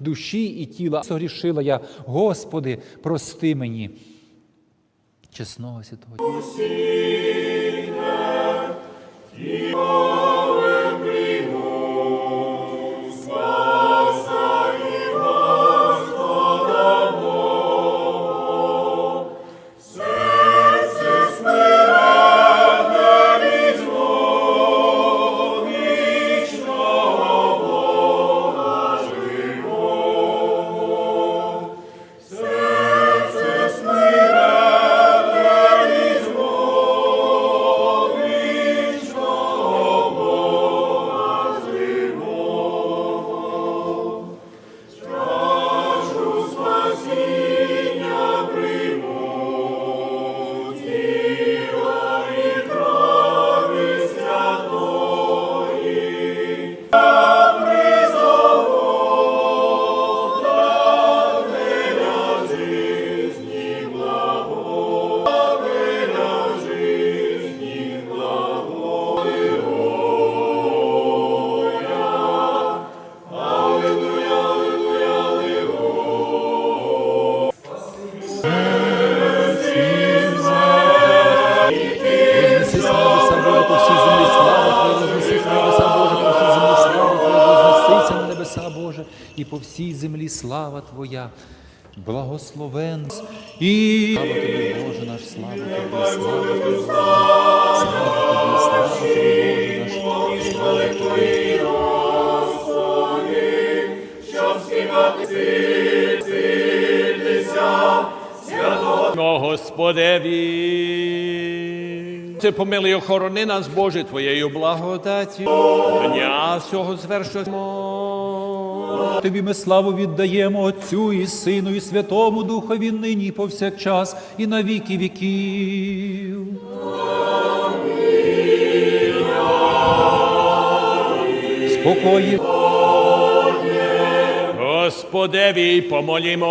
душі і тіла. Согрішила я, Господи, прости мені. Чесного святого. І слава тобі, Боже наш, слава тобі, слава тобі, слава тобі, слава тобі, Боже наш, слава тобі. О Господеві. Ти помилуй охорони нас, Боже, Твоєю благодаттю. Дня цього звершуємо. Тобі ми славу віддаємо Отцю і Сину, і Святому Духові нині і повсякчас, і на віки віків. Спокої. Господеві помолімо.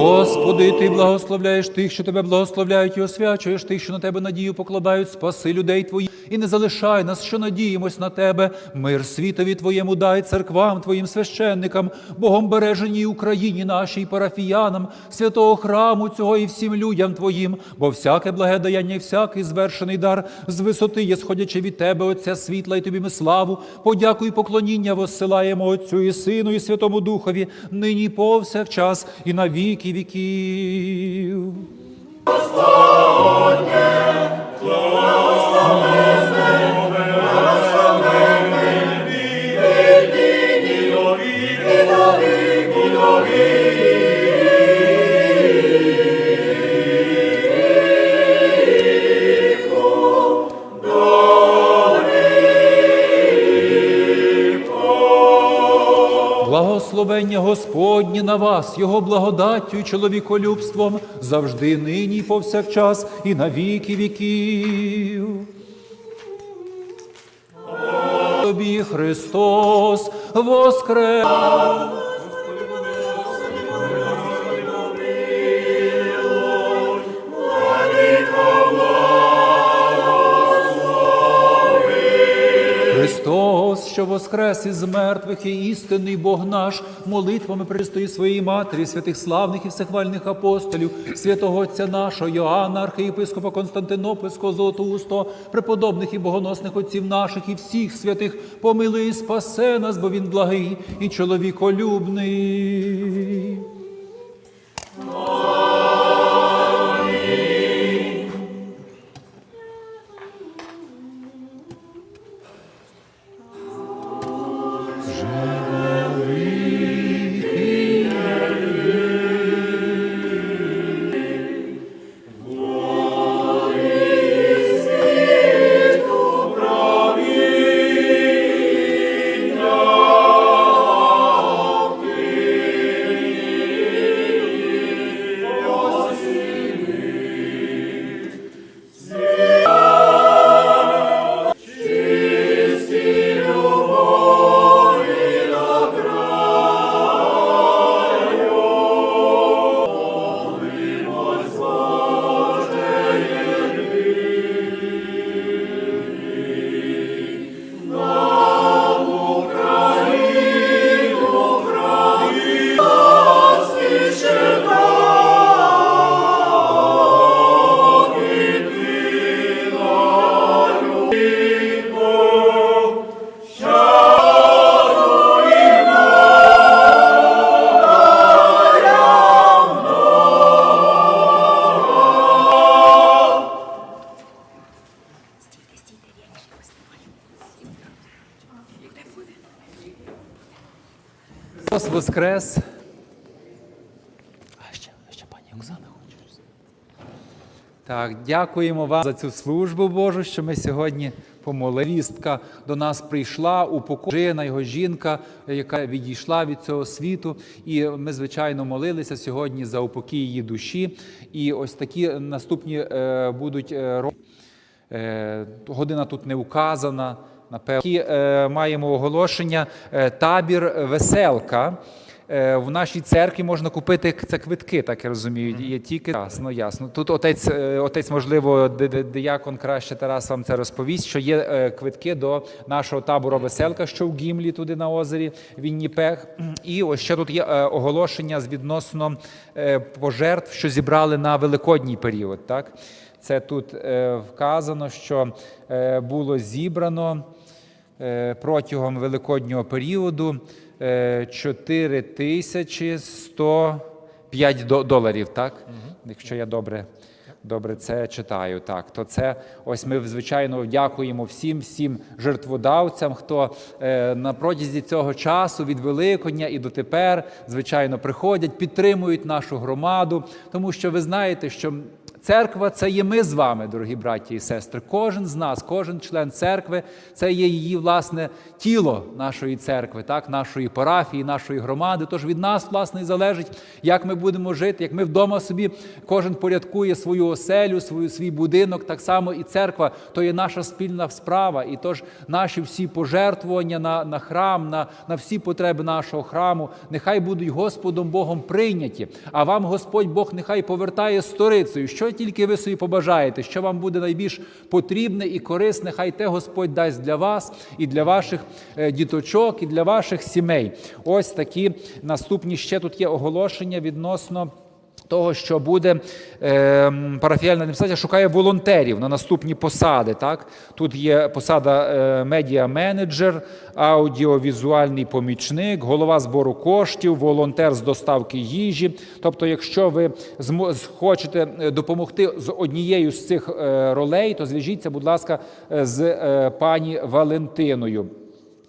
Господи, Ти благословляєш тих, що тебе благословляють, і освячуєш тих, що на тебе надію покладають, спаси людей твоїх, і не залишай нас, що надіємось на тебе. Мир світові Твоєму дай церквам, Твоїм священникам, Богом береженій Україні нашій парафіянам, святого храму цього і всім людям Твоїм, бо всяке благе даяння, і всякий звершений дар з висоти є сходячи від Тебе, Отця світла, і тобі ми славу, подяку і поклоніння воссилаємо Отцю і Сину, і Святому Духові, нині повсякчас, і на віки віків. Благословення Господнє на вас, Його благодаттю чоловіколюбством, завжди нині і повсякчас, і на віки віків. Тобі Христос воскрес! Що воскрес із мертвих і істинний Бог наш, молитвами пристої своєї Матері, святих славних і всехвальних апостолів, святого Отця нашого Йоанна, архієпископа Константинопольського Золотоустого, преподобних і богоносних отців наших і всіх святих, помилуй і спасе нас, бо він благий і чоловіколюбний. Amen. Христос Воскрес! А ще, ще пані Оксана хоче. Так, дякуємо вам за цю службу Божу, що ми сьогодні помоли. Вістка до нас прийшла у покожина, його жінка, яка відійшла від цього світу. І ми, звичайно, молилися сьогодні за упокій її душі. І ось такі наступні е, будуть е, Е, Година тут не указана. Напевно, е, маємо оголошення. Е, Табір веселка. Е, В нашій церкві можна купити це квитки, так я розумію. Є тільки ясно, ясно. Тут отець, отець, можливо, ди- ди- диякон краще Тарас вам це розповість. Що є квитки до нашого табору веселка, що в Гімлі, туди на озері Вінніпег. І ось ще тут є оголошення з відносно пожертв, що зібрали на великодній період. Так? Це тут вказано, що було зібрано протягом великоднього періоду е, 4 тисячі 105 до- доларів, так? Якщо я добре. Добре, це читаю. Так, то це ось ми звичайно дякуємо всім, всім жертводавцям, хто е, на протязі цього часу від Великодня і дотепер, звичайно, приходять, підтримують нашу громаду, тому що ви знаєте, що Церква це є ми з вами, дорогі браті і сестри. Кожен з нас, кожен член церкви, це є її власне тіло нашої церкви, так, нашої парафії, нашої громади. Тож від нас, власне, і залежить, як ми будемо жити, як ми вдома собі кожен порядкує свою оселю, свою свій будинок. Так само і церква то є наша спільна справа. І тож наші всі пожертвування на, на храм, на, на всі потреби нашого храму, нехай будуть Господом Богом прийняті. А вам Господь Бог нехай повертає сторицею. Що тільки ви собі побажаєте, що вам буде найбільш потрібне і корисне, хай те Господь дасть для вас і для ваших е, діточок, і для ваших сімей. Ось такі наступні ще тут є оголошення відносно. Того, що буде е, парафіальна адміністрація, шукає волонтерів на наступні посади. Так? Тут є посада е, медіа-менеджер, аудіовізуальний помічник, голова збору коштів, волонтер з доставки їжі. Тобто, якщо ви хочете е, допомогти з однією з цих е, ролей, то зв'яжіться, будь ласка, з пані Валентиною.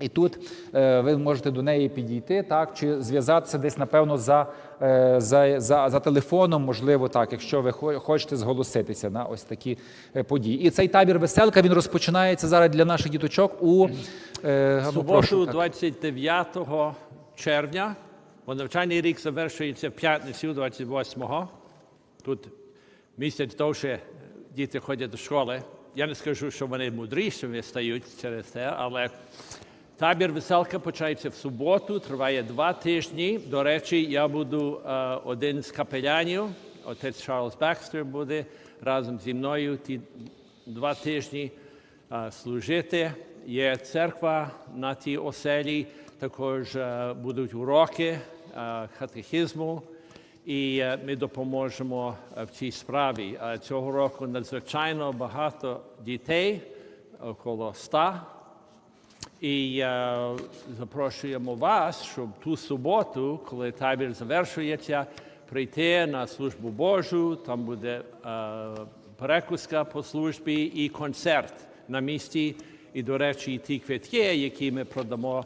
І тут е, ви можете до неї підійти, так, чи зв'язатися десь, напевно, за, е, за, за, за телефоном, можливо, так, якщо ви хочете зголоситися на ось такі е, події. І цей табір веселка він розпочинається зараз для наших діточок у е, ну, Суботу, прошу, 29 червня, бо навчальний рік завершується в п'ятницю 28-го. Тут місяць довше діти ходять до школи. Я не скажу, що вони мудрішими стають через це, але табір веселка починається в суботу, триває два тижні. До речі, я буду е, один з капелянів, отець Чарльз Бекстер буде разом зі мною ті два тижні е, служити. Є церква на тій оселі, також е, будуть уроки е, катехізму, і е, ми допоможемо в цій справі. Е, Цього року надзвичайно багато дітей, около ста. І е, запрошуємо вас, щоб ту суботу, коли табір завершується, прийти на службу Божу. Там буде е, перекуска по службі і концерт на місці. І, до речі, ті квитки, які ми продамо,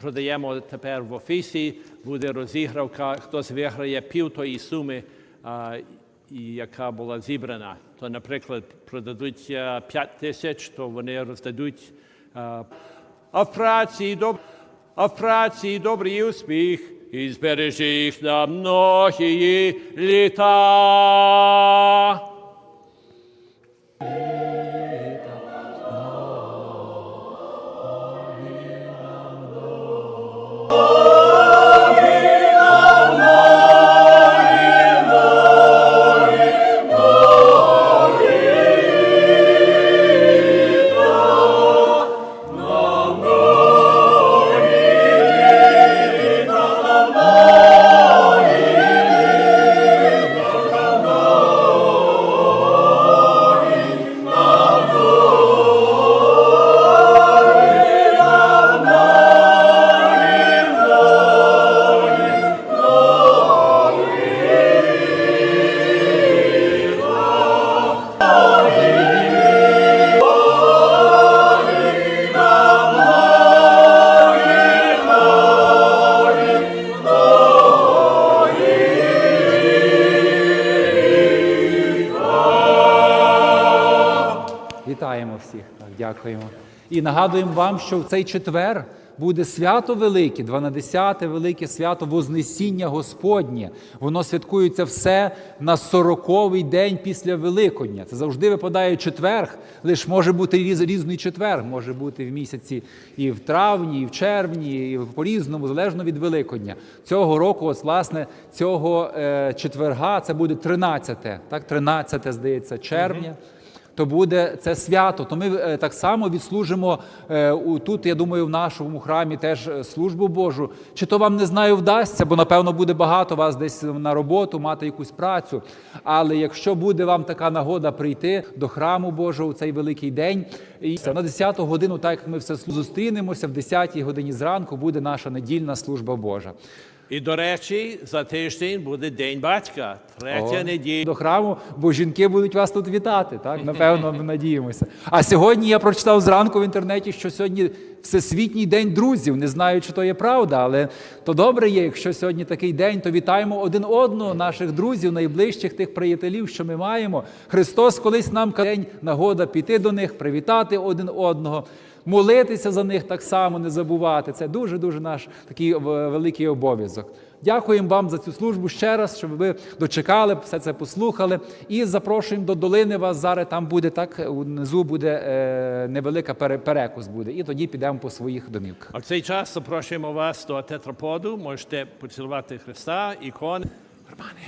продаємо тепер в офісі, буде розігравка, хтось виграє пів тої суми, е, яка була зібрана. То, наприклад, продадуть е, 5 тисяч, то вони роздадуть. е, а в праці доб... а в праці добрий успіх, і збережи їх на многії літа. Дякуємо. І нагадуємо вам, що в цей четвер буде свято велике, 12 велике свято Вознесіння Господнє. Воно святкується все на 40-й день після Великодня. Це завжди випадає четверг, лише може бути різ, різний четверг, може бути в місяці і в травні, і в червні, і по-різному, залежно від Великодня. Цього року, ось, власне, цього е, четверга це буде 13, так, 13, здається, червня то буде це свято. То ми е, так само відслужимо е, тут, я думаю, в нашому храмі теж е, службу Божу. Чи то вам не знаю, вдасться, бо напевно буде багато вас десь на роботу, мати якусь працю. Але якщо буде вам така нагода прийти до храму Божого у цей великий день, і на 10 годину, так як ми все зустрінемося, в 10 годині зранку буде наша недільна служба Божа. І, до речі, за тиждень буде День батька, третя неділя. до храму, бо жінки будуть вас тут вітати. Так напевно, ми надіємося. А сьогодні я прочитав зранку в інтернеті, що сьогодні всесвітній день друзів. Не знаю, чи то є правда, але то добре є. Якщо сьогодні такий день, то вітаємо один одного, наших друзів, найближчих тих приятелів, що ми маємо. Христос колись нам день нагода піти до них, привітати один одного. Молитися за них так само, не забувати. Це дуже дуже наш такий е, великий обов'язок. Дякуємо вам за цю службу ще раз, щоб ви дочекали, все це послухали. І запрошуємо до долини вас зараз. Там буде так, внизу буде е, невелика пере- перекус буде. І тоді підемо по своїх домівках. А в цей час запрошуємо вас до тетраподу. Можете поцілувати Христа, ікони. Романе,